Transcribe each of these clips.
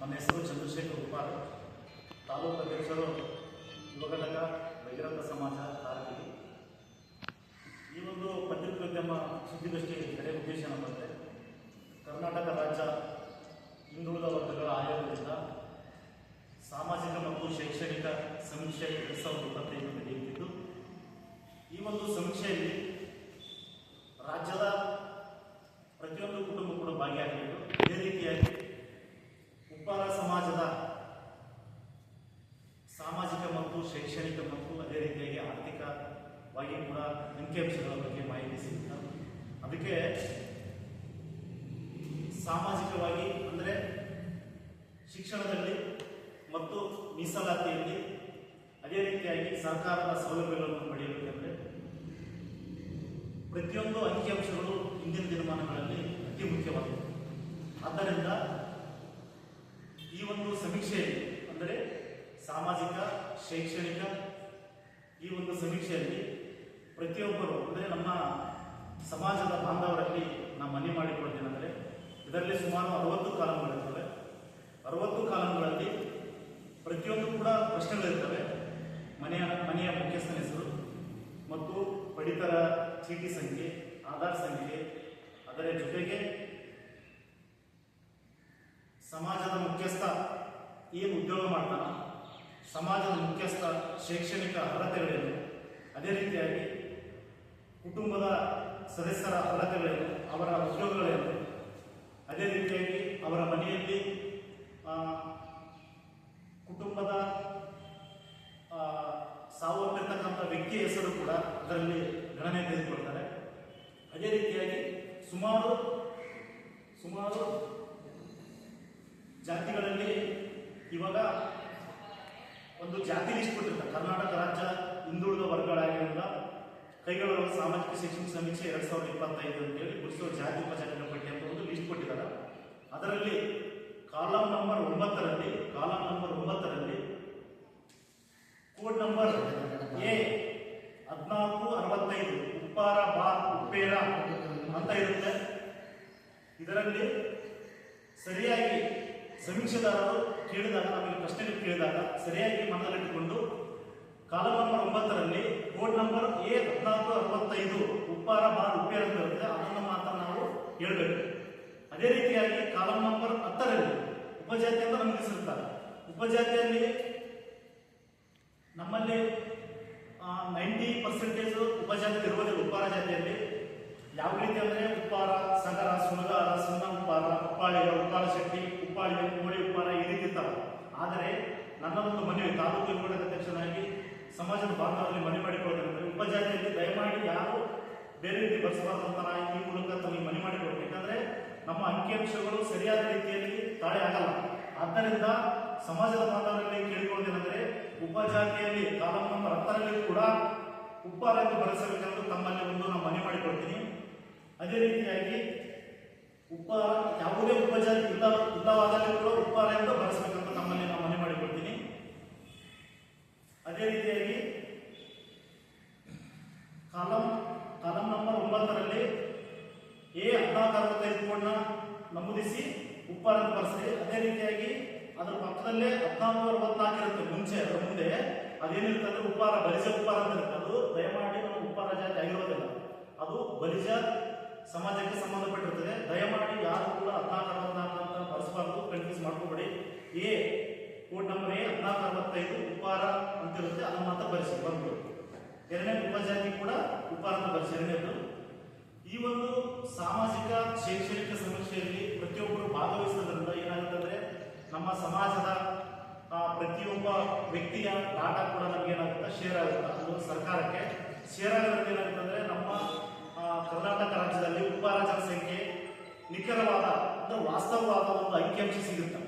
ನನ್ನ ಹೆಸರು ಚಂದ್ರಶೇಖರ್ ಕುಮಾರ್ ತಾಲೂಕು ಅಧ್ಯಕ್ಷರು ಯುವಘಟಕ ಬಹಿರಂಗ ಸಮಾಜ ತಾರಕಿ ಈ ಒಂದು ಪತ್ರಿಕೋದ್ಯಮ ಸುದ್ದಿಗೋಷ್ಠಿ ಕಡೆ ಉದ್ದೇಶ ನಮ್ಮಂತೆ ಕರ್ನಾಟಕ ರಾಜ್ಯ ಹಿಂದುಳಿದ ವರ್ಗಗಳ ಆಯೋಗದಿಂದ ಸಾಮಾಜಿಕ ಮತ್ತು ಶೈಕ್ಷಣಿಕ ಸಮೀಕ್ಷೆ ಎರಡು ಸಾವಿರದ ಇಪ್ಪತ್ತೈದು ಈ ಒಂದು ಸಮೀಕ್ಷೆಯಲ್ಲಿ ರಾಜ್ಯದ ಪ್ರತಿಯೊಂದು ಕುಟುಂಬ ಕೂಡ ಭಾಗಿಯಾಗಬೇಕು ಇದೇ ರೀತಿಯಾಗಿ ಉಪ್ಪಾರ ಸಮಾಜದ ಸಾಮಾಜಿಕ ಮತ್ತು ಶೈಕ್ಷಣಿಕ ಮತ್ತು ಅದೇ ರೀತಿಯಾಗಿ ಆರ್ಥಿಕವಾಗಿ ಕೂಡ ಅಂಕಿಅಂಶಗಳ ಬಗ್ಗೆ ಮಾಹಿತಿ ಸಿಗುತ್ತೆ ಅದಕ್ಕೆ ಸಾಮಾಜಿಕವಾಗಿ ಅಂದರೆ ಶಿಕ್ಷಣದಲ್ಲಿ ಮತ್ತು ಮೀಸಲಾತಿಯಲ್ಲಿ ಅದೇ ರೀತಿಯಾಗಿ ಸರ್ಕಾರದ ಸೌಲಭ್ಯಗಳನ್ನು ಪಡೆಯಬೇಕೆಂದರೆ ಪ್ರತಿಯೊಂದು ಅಂಕಿಅಂಶಗಳು ಇಂದಿನ ದಿನಮಾನಗಳಲ್ಲಿ ಅತಿ ಮುಖ್ಯವಾಗಿದೆ ಆದ್ದರಿಂದ ಈ ಒಂದು ಸಮೀಕ್ಷೆಯಲ್ಲಿ ಅಂದರೆ ಸಾಮಾಜಿಕ, ಶೈಕ್ಷಣಿಕ ಈ ಒಂದು ಸಮೀಕ್ಷೆಯಲ್ಲಿ ಪ್ರತಿಯೊಬ್ಬರು, ಅಂದರೆ ನಮ್ಮ ಸಮಾಜದ ಬಾಂಧವರಲ್ಲಿ ನಾವು ಮನೆ ಮಾಡಿಕೊಳ್ತೇನೆಂದರೆ ಇದರಲ್ಲಿ ಸುಮಾರು ಅರವತ್ತು ಕಾಲಂಗಳಿರ್ತವೆ ಅರವತ್ತು ಕಾಲಂಗಳಲ್ಲಿ ಪ್ರತಿಯೊಂದು ಕೂಡ ಪ್ರಶ್ನೆಗಳಿರ್ತವೆ. ಮನೆಯ ಮನೆಯ ಮುಖ್ಯಸ್ಥನ ಹೆಸರು, ಮತ್ತು ಪಡಿತರ ಚೀಟಿ ಸಂಖ್ಯೆ, ಆಧಾರ್ ಸಂಖ್ಯೆ, ಅದರ ಜೊತೆಗೆ ಸಮಾಜದ ಮುಖ್ಯಸ್ಥ ಏನು ಉದ್ಯೋಗ ಮಾಡ್ತಾನ, ಸಮಾಜದ ಮುಖ್ಯಸ್ಥ ಶೈಕ್ಷಣಿಕ ಅರ್ಹತೆಗಳೇನು, ಅದೇ ರೀತಿಯಾಗಿ ಕುಟುಂಬದ ಸದಸ್ಯರ ಫಲಕಗಳೇನು ಅವರ ಉದ್ಯೋಗಗಳೇನು ಅದೇ ರೀತಿಯಾಗಿ ಅವರ ಮನೆಯಲ್ಲಿ ಕುಟುಂಬದ ಆ, ಸಾವನ್ನಪ್ಪಿರ್ತಕ್ಕಂಥ ವ್ಯಕ್ತಿಯ ಹೆಸರು ಕೂಡ ಅದರಲ್ಲಿ ಗಣನೆ ತೆಗೆದುಕೊಳ್ತಾರೆ. ಅದೇ ರೀತಿಯಾಗಿ ಸುಮಾರು ಸುಮಾರು ಜಾತಿಗಳಲ್ಲಿ ಇವಾಗ ಒಂದು ಜಾತಿ ಲಿಸ್ಟ್ ಕೊಟ್ಟಿರ್ತಾರೆ. ಕರ್ನಾಟಕ ರಾಜ್ಯ ಹಿಂದುಳಿದ ವರ್ಗಗಳಾಗಿರುವ ಕೈಗೊಳ್ಳುವ ಸಾಮಾಜಿಕ ಶಿಕ್ಷಣ ಸಮೀಕ್ಷೆ ಎರಡ್ ಸಾವಿರದ ಇಪ್ಪತ್ತೈದು ಅಂತೇಳಿ ಗುರುತಿಸುವ ಜಾತಿ ಉಪಜಾತಿಗಳ ಪಟ್ಟಿ ಅಂತ ಒಂದು ಲಿಸ್ಟ್ ಕೊಟ್ಟಿದ್ದಾರೆ. ಅದರಲ್ಲಿ ಕಾಲಂ ನಂಬರ್ ಒಂಬತ್ತರಲ್ಲಿ, ಕಾಲಂ ನಂಬರ್ ಒಂಬತ್ತರಲ್ಲಿ ಕೋಡ್ ನಂಬರ್ ಎ ಹದಿನಾಲ್ಕು ಅರವತ್ತೈದು, ಉಪ್ಪಾರ, ಬಾ, ಉಪ್ಪೇರ ಅಂತ ಇರುತ್ತೆ. ಇದರಲ್ಲಿ ಸರಿಯಾಗಿ ಸಮೀಕ್ಷೆದಾರರು ಕೇಳಿದಾಗ ನಮಗೆ ಪ್ರಶ್ನೆಗಳು ಕೇಳಿದಾಗ ಸರಿಯಾಗಿ ಮನದಲ್ಲಿಟ್ಟುಕೊಂಡು ಕಾಲಂ ನಂಬರ್ ಒಂಬತ್ತರಲ್ಲಿ ಕೋಡ್ ನಂಬರ್ ಎ ಹದಿನಾಲ್ಕು ಅರವತ್ತೈದು, ಉಪ್ಪಾರ ಬಾರ್ ಉಪ್ಪೇರ ಅಂತ ಇರುತ್ತೆ ಅದನ್ನು ಮಾತ್ರ ನಾವು ಹೇಳಬೇಕು. ಅದೇ ರೀತಿಯಾಗಿ ಕಾಲಂ ನಂಬರ್ ಹತ್ತರಲ್ಲಿ ಉಪಜಾತಿ ಅಂತ ನಮಗೆ ಹೆಸರಿರ್ತಾರೆ ಉಪಜಾತಿಯಲ್ಲಿ ನಮ್ಮಲ್ಲಿ ನೈಂಟಿ ಪರ್ಸೆಂಟೇಜ್ ಉಪಜಾತಿ ಇರುವುದಿಲ್ಲ, ಉಪ್ಪಾರ ಜಾತಿಯಲ್ಲಿ. ಯಾವ ರೀತಿ ಅಂದರೆ ಉಪ್ಪಾರ, ಸಗರ ಸುಣಗಾರ ಸುಣ್ಣ ಉಪ್ಪಾರ, ಉಪ್ಪಾಳಿಗ ಉಪ್ಪಾರ ಶೆಟ್ಟಿ, ಉಪ್ಪಾಳಿಗ, ಕೋಳಿ ಉಪ್ಪಾರ ಈ ರೀತಿ ಇರ್ತಾವೆ. ಆದರೆ ನನ್ನ ಒಂದು ಮನೆ ತಾಲೂಕು ಕೂಡ ಅಧ್ಯಕ್ಷನಾಗಿ ಸಮಾಜದ ಬಾಂಧವರಲ್ಲಿ ಮನೆ ಮಾಡಿಕೊಳ್ತೇನೆ ಉಪಜಾತಿಯಲ್ಲಿ ದಯಮಾಡಿ ಯಾರು ಬೇರೆ ರೀತಿ ಬಳಸಬಾರ್ದು ಅಂತ ಈ ಮೂಲಕ ತಮಗೆ ಮನೆ ಮಾಡಿಕೊಡ್ಬೇಕು ಯಾಕಂದ್ರೆ ನಮ್ಮ ಅಂಕಿಅಂಶಗಳು ಸರಿಯಾದ ರೀತಿಯಲ್ಲಿ ತಾಳೆ ಆಗಲ್ಲ. ಆದ್ದರಿಂದ ಸಮಾಜದ ಬಾಂಧವರಲ್ಲಿ ಕೇಳಿಕೊಳ್ಳೋದೇನೆಂದರೆ ಉಪಜಾತಿಯಲ್ಲಿ ತಾಲೂಕು ನಮ್ಮ ಕೂಡ ಉಪ್ಪಾರ ಎಂದು ಬಳಸಬೇಕೆಂದು ತಮ್ಮಲ್ಲಿ ಒಂದು ನಾನು ಮನೆ ಮಾಡಿಕೊಡ್ತೀನಿ ಅದೇ ರೀತಿಯಾಗಿ ಉಪ್ಪ, ಯಾವುದೇ ಉಪಜಾತಿ ಇಲ್ಲ ಇಲ್ಲವಾದಲ್ಲಿ ಕೂಡ ಉಪ್ಪಾರ ಎಂದು ಬಳಸಬೇಕಂತ ತಮ್ಮಲ್ಲಿ ನಾನು ಮನೆ ಮಾಡಿಕೊಡ್ತೀನಿ ಅದೇ ರೀತಿಯಾಗಿ ಕಾಲಂ ಕಾಲಂ ನಂಬರ್ ಒಂಬತ್ತರಲ್ಲಿ ಎ ಅರವತ್ತೈದು ಕೋಡ್ನ ನಮೂದಿಸಿ ಉಪ್ಪಾರ ಅಂತ ಬಳಸಿದೆ ಅದೇ ರೀತಿಯಾಗಿ ಅದರ ಪಕ್ಕದಲ್ಲೇ ಹದಿನಾಲ್ಕು ಅರವತ್ನಾಲ್ಕು ಇರುತ್ತೆ ಮುಂಚೆ, ಅದರ ಮುಂದೆ. ಅದೇನಿರುತ್ತೆ ಅಂದ್ರೆ ಉಪ್ಪಾರ, ಬಲಿಜ ಉಪ್ಪಾರ ಅಂತ ಇರುತ್ತೆ. ಅದು ದಯಮಾಡಿ ನಾವು ಉಪ್ಪಾರ ಜಾತಿ ಆಗಿರೋದಿಲ್ಲ. ಅದು ಬಲಿಜ ಸಮಾಜಕ್ಕೆ ಸಂಬಂಧಪಟ್ಟಿರ್ತದೆ. ದಯಮಾಡಿ ಯಾರು ಕೂಡ ಹದಿನಾಲ್ಕು ಅರವತ್ನಾಲ್ಕು ಅಂತ ಬಳಸಬಾರ್ದು ಕನ್ಫ್ಯೂಸ್ ಮಾಡ್ಕೋಬೇಡಿ. ಎ, ಕೋಡ್ ನಂಬರ್ ಎ, ಹದಿನಾಲ್ಕು ಅರವತ್ತೈದು ಉಪ್ಪಾರ ಅಂತಿರುತ್ತೆ. ಅದನ್ನು ಮಾತ್ರ ಬರೆಸಿ ಬಂದು ಎರಡನೇ ಉಪಜಾತಿ ಕೂಡ ಉಪ್ಪಾರ ಶೈಕ್ಷಣಿಕ ಸಮೀಕ್ಷೆಯಲ್ಲಿ ಪ್ರತಿಯೊಬ್ಬರು ಭಾಗವಹಿಸೋದ್ರಿಂದ ಏನಾಗುತ್ತಂದ್ರೆ ನಮ್ಮ ಸಮಾಜದ ಪ್ರತಿಯೊಬ್ಬ ವ್ಯಕ್ತಿಯ ಡಾಟಾ ಕೂಡ ನಮ್ಗೆ ಏನಾಗುತ್ತೆ ಶೇರ್ ಆಗುತ್ತೆ ಅದು ಸರ್ಕಾರಕ್ಕೆ. ಶೇರ್ ಆಗೋದ್ರಿಂದ ಏನಾಗುತ್ತಂದ್ರೆ ನಮ್ಮ ಕರ್ನಾಟಕ ರಾಜ್ಯದಲ್ಲಿ ಉಪಹಾರ ಸಂಖ್ಯೆ ನಿಖರವಾದ ಅಂದ್ರೆ ವಾಸ್ತವವಾದ ಒಂದು ಅಂಕಿಅಂಶ ಸಿಗುತ್ತೆ.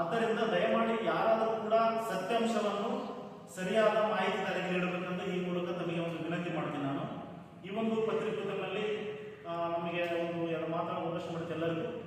ಆದ್ದರಿಂದ ದಯಮಾಡಿ ಯಾರಾದರೂ ಕೂಡ ಸತ್ಯಾಂಶವನ್ನು ಸರಿಯಾದ ಮಾಹಿತಿ ತರಗೆ ನೀಡಬೇಕಂತ ಈ ಮೂಲಕ ನಮಗೆ ಒಂದು ವಿನಂತಿ ಮಾಡ್ತೀನಿ ನಾನು. ಈ ಒಂದು ಪತ್ರಿಕೋದ್ಯಮದಲ್ಲಿ ನಮಗೆ ಒಂದು somertelerlo